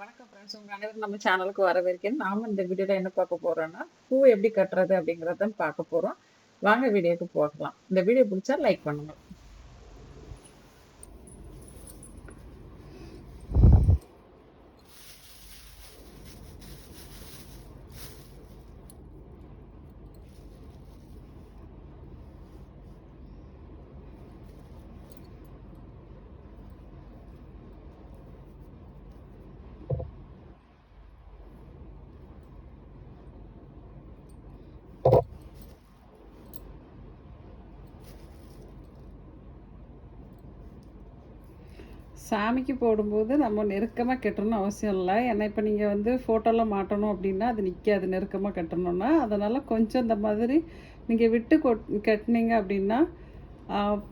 வணக்கம் ஃப்ரெண்ட்ஸ் உங்கள் அனைவரும் நம்ம சேனலுக்கு வரவேற்கிறேன். நாம இந்த வீடியோவில் என்ன பார்க்க போகிறோன்னா பூ எப்படி கட்டுறது அப்படிங்கிறத பார்க்க போகிறோம் வாங்க வீடியோக்கு போகலாம். இந்த வீடியோ பிடிச்சா லைக் பண்ணுங்கள் சாமிக்கு போடும்போது நம்ம நெருக்கமாக கட்டணும்னு அவசியம் இல்லை. ஏன்னா இப்போ நீங்கள் வந்து ஃபோட்டோலாம் மாட்டணும் அப்படின்னா அது நிற்காது நெருக்கமாக கட்டணும்னா. அதனால் கொஞ்சம் இந்த மாதிரி நீங்கள் விட்டு கொட் கட்டினீங்க அப்படின்னா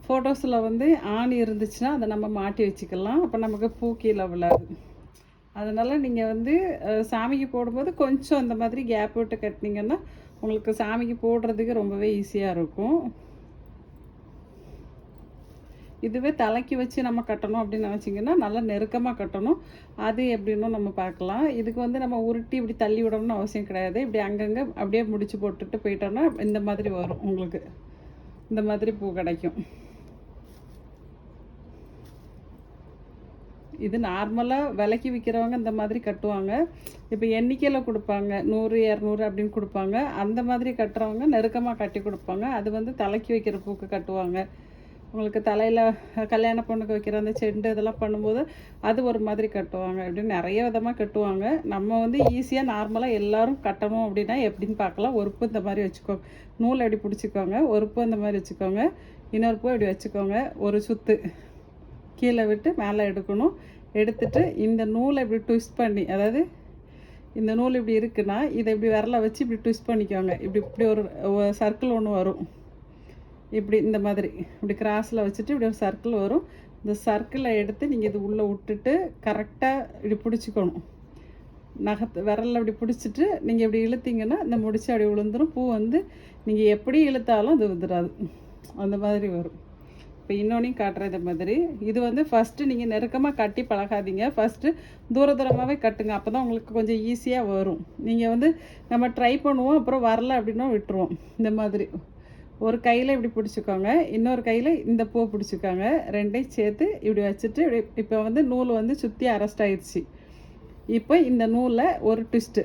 ஃபோட்டோஸில் வந்து ஆணி இருந்துச்சுன்னா அதை நம்ம மாட்டி வச்சுக்கலாம். அப்போ நமக்கு பூ கீழே விழாது. அதனால் நீங்கள் வந்து சாமிக்கு போடும்போது கொஞ்சம் இந்த மாதிரி கேப் விட்டு கட்டினீங்கன்னா உங்களுக்கு சாமிக்கு போடுறதுக்கு ரொம்பவே ஈஸியாக இருக்கும். இதுவே தலைக்கு வச்சு நம்ம கட்டணும் அப்படின்னு நினச்சிங்கன்னா நல்லா நெருக்கமாக கட்டணும். அது எப்படின்னு நம்ம பார்க்கலாம். இதுக்கு வந்து நம்ம உருட்டி இப்படி தள்ளி விடணும்னு அவசியம் கிடையாது. இப்படி அங்கங்கே அப்படியே முடிச்சு போட்டுட்டு போயிட்டோம்னா இந்த மாதிரி வரும் உங்களுக்கு. இந்த மாதிரி பூ கிடைக்கும். இது நார்மலாக விலைக்கு விற்கிறவங்க இந்த மாதிரி கட்டுவாங்க. இப்போ எண்ணிக்கையில் கொடுப்பாங்க. நூறு இரநூறு அப்படின்னு கொடுப்பாங்க. அந்த மாதிரி கட்டுறவங்க நெருக்கமாக கட்டி கொடுப்பாங்க. அது வந்து தலைக்கு வைக்கிற பூக்கு கட்டுவாங்க. உங்களுக்கு தலையில் கல்யாண பொண்ணுக்கு வைக்கிற அந்த செண்டு இதெல்லாம் பண்ணும்போது அது ஒரு மாதிரி கட்டுவாங்க. அப்படின்னு நிறைய விதமாக கட்டுவாங்க. நம்ம வந்து ஈஸியாக நார்மலாக எல்லாரும் கட்டணும் அப்படின்னா எப்படின்னு பார்க்கலாம். ஒரு பூ இந்த மாதிரி வச்சுக்கோங்க நூல் அப்படி பிடிச்சிக்கோங்க. ஒரு பூ இந்த மாதிரி வச்சுக்கோங்க. இன்னொரு பூ இப்படி வச்சுக்கோங்க. ஒரு சுற்று கீழே விட்டு மேலே எடுக்கணும். எடுத்துட்டு இந்த நூலை இப்படி ட்விஸ்ட் பண்ணி அதாவது இந்த நூல் இப்படி இருக்குன்னா இதை இப்படி விரல வச்சு இப்படி ட்விஸ்ட் பண்ணிக்கோங்க. இப்படி இப்படி ஒரு சர்க்கிள் ஒன்று வரும். இப்படி இந்த மாதிரி இப்படி கிராஸில் வச்சுட்டு இப்படி ஒரு சர்க்கிள் வரும். இந்த சர்க்கிளை எடுத்து நீங்கள் இது உள்ளே விட்டுட்டு கரெக்டாக இப்படி பிடிச்சிக்கணும். நகத்து விரலில் இப்படி பிடிச்சிட்டு நீங்கள் இப்படி இழுத்தீங்கன்னா இந்த முடிச்சு அப்படி விழுந்துடும் பூ வந்து நீங்கள் எப்படி இழுத்தாலும் அது விழுந்துடாது அந்த மாதிரி வரும். இப்போ இன்னொன்னையும் காட்டுறது மாதிரி. இது வந்து ஃபஸ்ட்டு நீங்கள் நெருக்கமாக கட்டி பழகாதீங்க. ஃபஸ்ட்டு தூர தூரமாகவே கட்டுங்க. அப்போ தான் உங்களுக்கு கொஞ்சம் ஈஸியாக வரும். நீங்கள் வந்து நம்ம ட்ரை பண்ணுவோம் அப்புறம் வரல அப்படின்னா விட்டுருவோம். இந்த மாதிரி. ஒரு கையில் இப்படி பிடிச்சிக்கோங்க இன்னொரு கையில் இந்த பூ பிடிச்சிக்கோங்க. ரெண்டையும் சேர்த்து இப்படி வச்சுட்டு இப்படி இப்போ வந்து நூல் வந்து சுற்றி அரெஸ்ட் ஆயிடுச்சு இப்போ இந்த நூலில் ஒரு ட்விஸ்ட்டு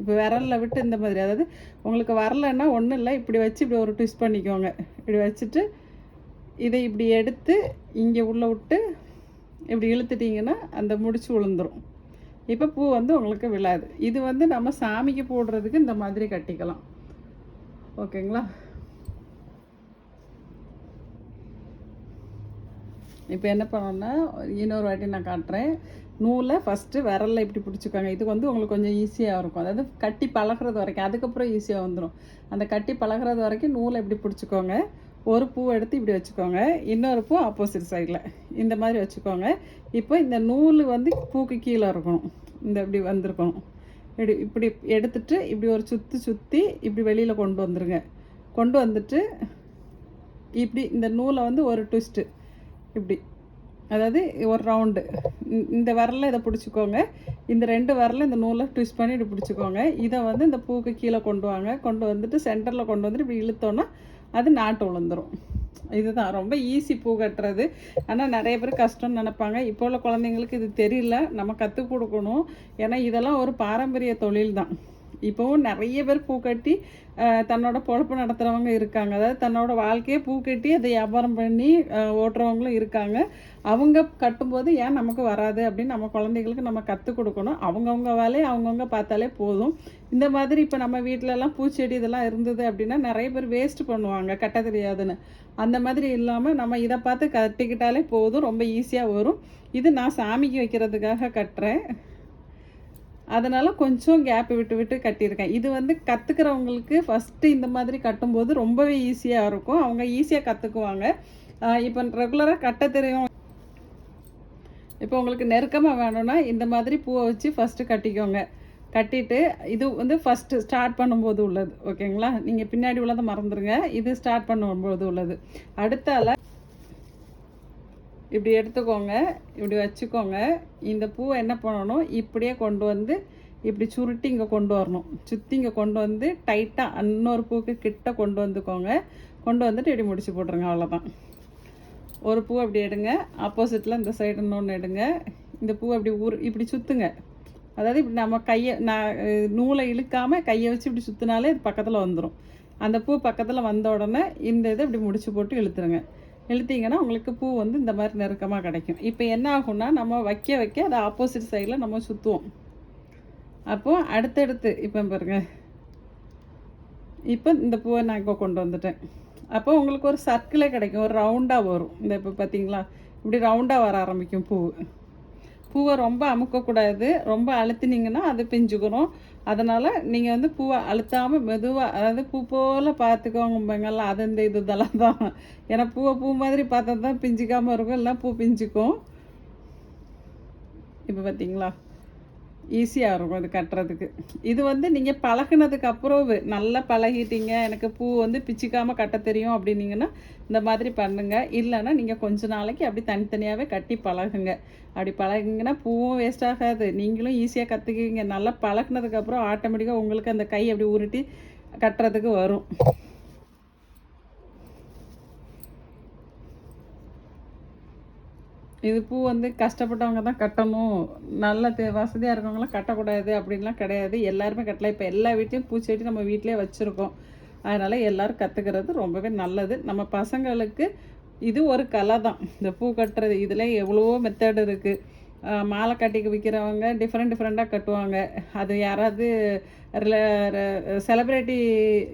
இப்போ விரலில் விட்டு இந்த மாதிரி அதாவது உங்களுக்கு வரலன்னா ஒன்றும் இல்லை இப்படி வச்சு இப்படி ஒரு ட்விஸ்ட் பண்ணிக்கோங்க. இப்படி வச்சுட்டு இதை இப்படி எடுத்து இங்கே உள்ளே விட்டு இப்படி இழுத்துட்டிங்கன்னா அந்த முடிச்சு விழுந்துடும் இப்போ பூ வந்து உங்களுக்கு விழாது. இது வந்து நம்ம சாமிக்கு போடுறதுக்கு இந்த மாதிரி கட்டிக்கலாம். ஓகேங்களா? இப்போ என்ன பண்ணோன்னா இன்னொரு வாட்டி நான் காட்டுறேன். நூலை ஃபஸ்ட்டு விரலில் இப்படி பிடிச்சிக்கோங்க. இது வந்து உங்களுக்கு கொஞ்சம் ஈஸியாக இருக்கும். அதாவது கட்டி பழகுறது வரைக்கும் அதுக்கப்புறம் ஈஸியாக வந்துடும் அந்த கட்டி பழகுறது வரைக்கும் நூலை இப்படி பிடிச்சிக்கோங்க. ஒரு பூ எடுத்து இப்படி வச்சுக்கோங்க. இன்னொரு பூ ஆப்போசிட் சைடில் இந்த மாதிரி வச்சுக்கோங்க. இப்போ இந்த நூல் வந்து பூக்கு கீழே இருக்கணும். இந்த இப்படி வந்திருக்கணும். இப்படி இப்படி எடுத்துட்டு இப்படி ஒரு சுற்றி சுற்றி இப்படி வெளியில் கொண்டு வந்துருங்க. கொண்டு வந்துட்டு இப்படி இந்த நூலை வந்து ஒரு ட்விஸ்ட்டு இப்படி. அதாவது ஒரு ரவுண்டு இந்த விரலில் இதை பிடிச்சிக்கோங்க. இந்த ரெண்டு விரலில் இந்த நூலை ட்விஸ்ட் பண்ணி இப்படி பிடிச்சிக்கோங்க. இதை வந்து இந்த பூக்கு கீழே கொண்டு வாங்க. கொண்டு வந்துட்டு சென்டரில் கொண்டு வந்துட்டு இப்படி இழுத்தோன்னா அது நாட்டு விழுந்துரும் இதுதான். ரொம்ப ஈஸி பூ கட்டுறது. ஆனால் நிறைய பேர் கஷ்டம்னு நினைப்பாங்க. இப்போ உள்ள குழந்தைங்களுக்கு இது தெரியல. நம்ம கற்றுக் கொடுக்கணும். ஏன்னா இதெல்லாம் ஒரு பாரம்பரிய தொழில் தான் இப்போவும் நிறைய பேர் பூ கட்டி தன்னோட பொழப்பு நடத்துகிறவங்க இருக்காங்க. அதாவது தன்னோட வாழ்க்கையை பூ கட்டி அதை வியாபாரம் பண்ணி ஓட்டுறவங்களும் இருக்காங்க. அவங்க கட்டும்போது ஏன் நமக்கு வராது அப்படின்னு நம்ம குழந்தைகளுக்கு நம்ம கற்றுக் கொடுக்கணும். அவங்கவுங்க வேலையை அவங்கவுங்க பார்த்தாலே போதும். இந்த மாதிரி இப்போ நம்ம வீட்டிலலாம் பூச்செடி இதெல்லாம் இருந்தது அப்படின்னா நிறைய பேர் வேஸ்ட் பண்ணுவாங்க கட்ட தெரியாதுன்னு. அந்த மாதிரி இல்லாமல் நம்ம இதை பார்த்து கட்டிக்கிட்டாலே போதும் ரொம்ப ஈஸியாக வரும். இது நான் சாமிக்கு வைக்கிறதுக்காக கட்டுறேன். அதனால் கொஞ்சம் கேப் விட்டு விட்டு கட்டியிருக்கேன். இது வந்து கற்றுக்கிறவங்களுக்கு ஃபஸ்ட்டு இந்த மாதிரி கட்டும்போது ரொம்பவே ஈஸியாக இருக்கும். அவங்க ஈஸியாக கற்றுக்குவாங்க இப்போ ரெகுலராக கட்ட தெரியும். இப்போ உங்களுக்கு நெருக்கமாக வேணும்னா இந்த மாதிரி பூவை வச்சு ஃபஸ்ட்டு கட்டிக்கோங்க. கட்டிட்டு இது வந்து ஃபஸ்ட்டு ஸ்டார்ட் பண்ணும்போது உள்ளது. ஓகேங்களா நீங்கள் பின்னாடி உள்ளதை மறந்துடுங்க இது ஸ்டார்ட் பண்ணும்போது உள்ளது. அடுத்தால இப்படி எடுத்துக்கோங்க இப்படி வச்சுக்கோங்க. இந்த பூவை என்ன பண்ணணும்? இப்படியே கொண்டு வந்து இப்படி சுருட்டி இங்கே கொண்டு வரணும். சுற்றி இங்கே கொண்டு வந்து டைட்டாக இன்னொரு பூக்கு கிட்ட கொண்டு வந்துக்கோங்க. கொண்டு வந்துட்டு இப்படி முடிச்சு போட்டுருங்க அவ்வளோதான் ஒரு பூ அப்படி எடுங்க. ஆப்போசிட்டில் இந்த சைடு இன்னொன்று எடுங்க. இந்த பூ அப்படி ஊர் இப்படி சுற்றுங்க அதாவது இப்படி நம்ம கையை நான் நூலை இழுக்காமல் கையை வச்சு இப்படி சுற்றினாலே இது பக்கத்தில் வந்துடும் அந்த பூ பக்கத்தில் வந்த உடனே இந்த இதை இப்படி முடிச்சு போட்டு இழுத்துருங்க. இழுத்தீங்கன்னா உங்களுக்கு பூ வந்து இந்த மாதிரி நெருக்கமாக கிடைக்கும். இப்போ என்ன ஆகும்னா நம்ம வைக்க வைக்க அதை ஆப்போசிட் சைடில் நம்ம சுற்றுவோம் அப்போது அடுத்தடுத்து இப்போ பாருங்க. இப்போ இந்த பூவை நான் இப்போ கொண்டு வந்துட்டேன். அப்போ உங்களுக்கு ஒரு சர்க்கிளே கிடைக்கும். ஒரு ரவுண்டாக வரும். இந்த இப்போ பார்த்தீங்களா இப்படி ரவுண்டாக வர ஆரம்பிக்கும் பூ பூவை ரொம்ப அமுக்கக்கூடாது. ரொம்ப அழுத்தினீங்கன்னா அது பிஞ்சுக்கிறோம் அதனால் நீங்கள் வந்து பூவை அழுத்தாமல் மெதுவாக அதாவது பூ போல் பார்த்துக்கோங்கம்பங்கள்ல அது இந்த இது இதெல்லாம் தான். ஏன்னா பூவை பூ மாதிரி பார்த்தா தான் பிஞ்சிக்காமல் இருக்கும் இல்லைனா பூ பிஞ்சுக்கும். இப்போ பார்த்தீங்களா? ஈஸியாக இருக்கும் இது கட்டுறதுக்கு. இது வந்து நீங்கள் பழகுனதுக்கு அப்புறம் நல்லா பழகிட்டீங்க எனக்கு பூ வந்து பிச்சுக்காமல் கட்ட தெரியும் அப்படின்னீங்கன்னா இந்த மாதிரி பண்ணுங்கள் இல்லைன்னா நீங்கள் கொஞ்ச நாளைக்கு அப்படி தனித்தனியாகவே கட்டி பழகுங்க. அப்படி பழகுங்கன்னா பூவும் வேஸ்ட் ஆகாது. நீங்களும் ஈஸியாக கற்றுக்குவீங்க நல்லா பழகினதுக்கப்புறம் ஆட்டோமேட்டிக்காக உங்களுக்கு அந்த கை அப்படி உருட்டி கட்டுறதுக்கு வரும். இது பூ வந்து கஷ்டப்பட்டவங்க தான் கட்டணும். நல்ல தே வசதியாக இருக்கவங்களாம் கட்டக்கூடாது அப்படின்லாம் கிடையாது. எல்லாருமே கட்டலாம். இப்போ எல்லா வீட்லேயும் பூச்செடி நம்ம வீட்டிலே வச்சுருக்கோம். அதனால் எல்லோரும் கற்றுக்கிறது ரொம்பவே நல்லது. நம்ம பசங்களுக்கு இது ஒரு கலை தான் இந்த பூ கட்டுறது இதில் எவ்வளவோ மெத்தட் இருக்குது மாலை கட்டிக்கு விற்கிறவங்க டிஃப்ரெண்ட் டிஃப்ரெண்ட்டாக கட்டுவாங்க. அது யாராவது செலிப்ரிட்டி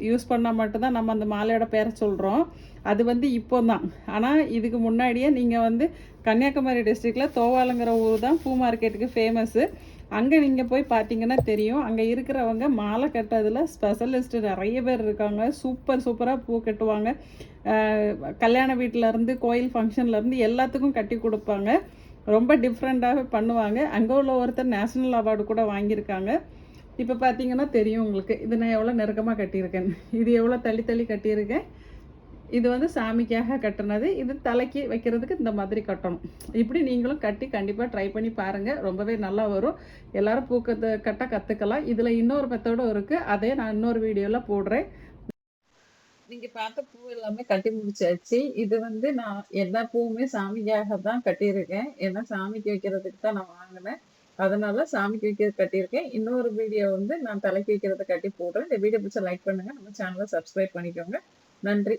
யூஸ் பண்ணால் மட்டும்தான் நம்ம அந்த மாலையோட பேரை சொல்கிறோம் அது வந்து இப்போ தான் ஆனால் இதுக்கு முன்னாடியே நீங்கள் வந்து கன்னியாகுமரி டிஸ்ட்ரிக்டில் தோவாலுங்கிற ஊர் தான் பூ மார்க்கெட்டுக்கு ஃபேமஸ்ஸு அங்கே நீங்கள் போய் பார்த்தீங்கன்னா தெரியும். அங்கே இருக்கிறவங்க மாலை கட்டுறதுல ஸ்பெஷலிஸ்ட் நிறைய பேர் இருக்காங்க. சூப்பர் சூப்பராக பூ கட்டுவாங்க. கல்யாண வீட்டிலேருந்து கோயில் ஃபங்க்ஷன்லேருந்து எல்லாத்துக்கும் கட்டி கொடுப்பாங்க. ரொம்ப டிஃப்ரெண்ட்டாகவே பண்ணுவாங்க. அங்கே உள்ள ஒருத்தர் நேஷ்னல் அவார்டு கூட வாங்கியிருக்காங்க. இப்போ பார்த்தீங்கன்னா தெரியும் உங்களுக்கு. இது நான் எவ்வளோ நெருக்கமாக கட்டியிருக்கேன். இது எவ்வளோ தள்ளி தள்ளி கட்டியிருக்கேன். இது வந்து சாமிக்காக கட்டினது. இது தலைக்கு வைக்கிறதுக்கு இந்த மாதிரி கட்டணும். இப்படி நீங்களும் கட்டி கண்டிப்பாக ட்ரை பண்ணி பாருங்கள் ரொம்பவே நல்லா வரும். எல்லோரும் பூக்கத்தை கட்ட கற்றுக்கலாம் இதில் இன்னொரு மெத்தடும் இருக்குது அதே நான் இன்னொரு வீடியோவில் போடுறேன். நீங்கள் பார்த்த பூ எல்லாமே கட்டி முடிச்சாச்சு. இது வந்து நான் எல்லா பூவுமே சாமிக்காக தான் கட்டியிருக்கேன். ஏன்னா சாமிக்கு வைக்கிறதுக்கு தான் நான் வாங்கினேன். அதனால சாமிக்கு வைக்கிறது கட்டியிருக்கேன். இன்னொரு வீடியோ வந்து நான் தலைக்கு வைக்கிறத கட்டி போடுறேன். இந்த வீடியோ பிடிச்ச லைக் பண்ணுங்கள் நம்ம சேனலை சப்ஸ்கிரைப் பண்ணிக்கோங்க. நன்றி.